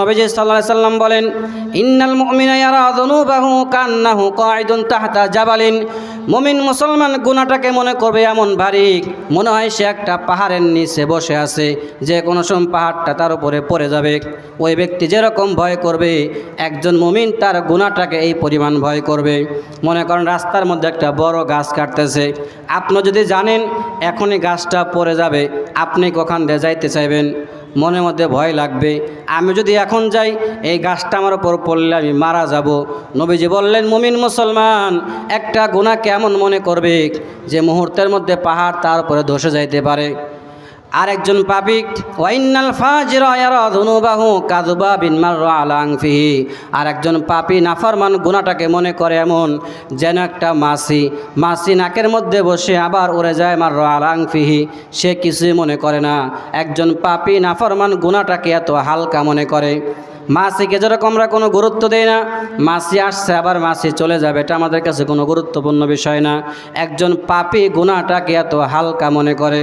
নবীজি আলাইহি সাল্লাম বলেন, ইন্নাল মুমিনা ইয়ারা যুনুবাহু কান্নাহু কাঈদুন তাহতা জাবালিন। মুমিন মুসলমান গুনাহটাকে মনে করবে এমন ভারী মনে হয় সে একটা পাহাড়ের নিচে বসে আছে, যে কোনো সময় পাহাড়টা তার উপরে পড়ে যাবে। ওই ব্যক্তি যেরকম ভয় করবে, একজন মুমিন তার গুনাহটাকে এই পরিমাণ ভয় করবে। মনে করেন রাস্তার মধ্যে একটা বড় গাছ কাটতেছে। আপনি যদি জানেন, এখনই গাছটা পড়ে যাবে, আপনি কখন দিয়ে যাইতে চাইবেন? মনের মধ্যে ভয় লাগবে। আমি যদি এখন যাই, এই গাছটা আমার ওপর পড়লে আমি মারা যাব। নবীজি বললেন, মুমিন মুসলমান, একটা গুণা কেমন মনে করবে যে মুহূর্তের মধ্যে পাহাড় তার উপরে ধসে যাইতে পারে? আরেকজন পাপিক ওয়াইনাল ফাজিরা ইয়ারা যুনুবাহু কাযুবা বিন মাররা আলা আনফিহি আরেকজন পাপি নাফরমান গুনাহটাকে মনে করে এমন, যেন একটা মাছি মাছি নাকের মধ্যে বসে আবার উড়ে যায় মাররা আলা আনফিহি সে কিছুই মনে করে না। একজন পাপি নাফরমান গুনাহটাকে এত হালকা মনে করে, মাসিকে যেরকম আমরা কোনো গুরুত্ব দেই না, মাসি আসছে আবার মাসি চলে যাবে। এটা আমাদের কাছে কোনো গুরুত্বপূর্ণ বিষয় না। একজন পাপি গুণাটাকে এত হালকা মনে করে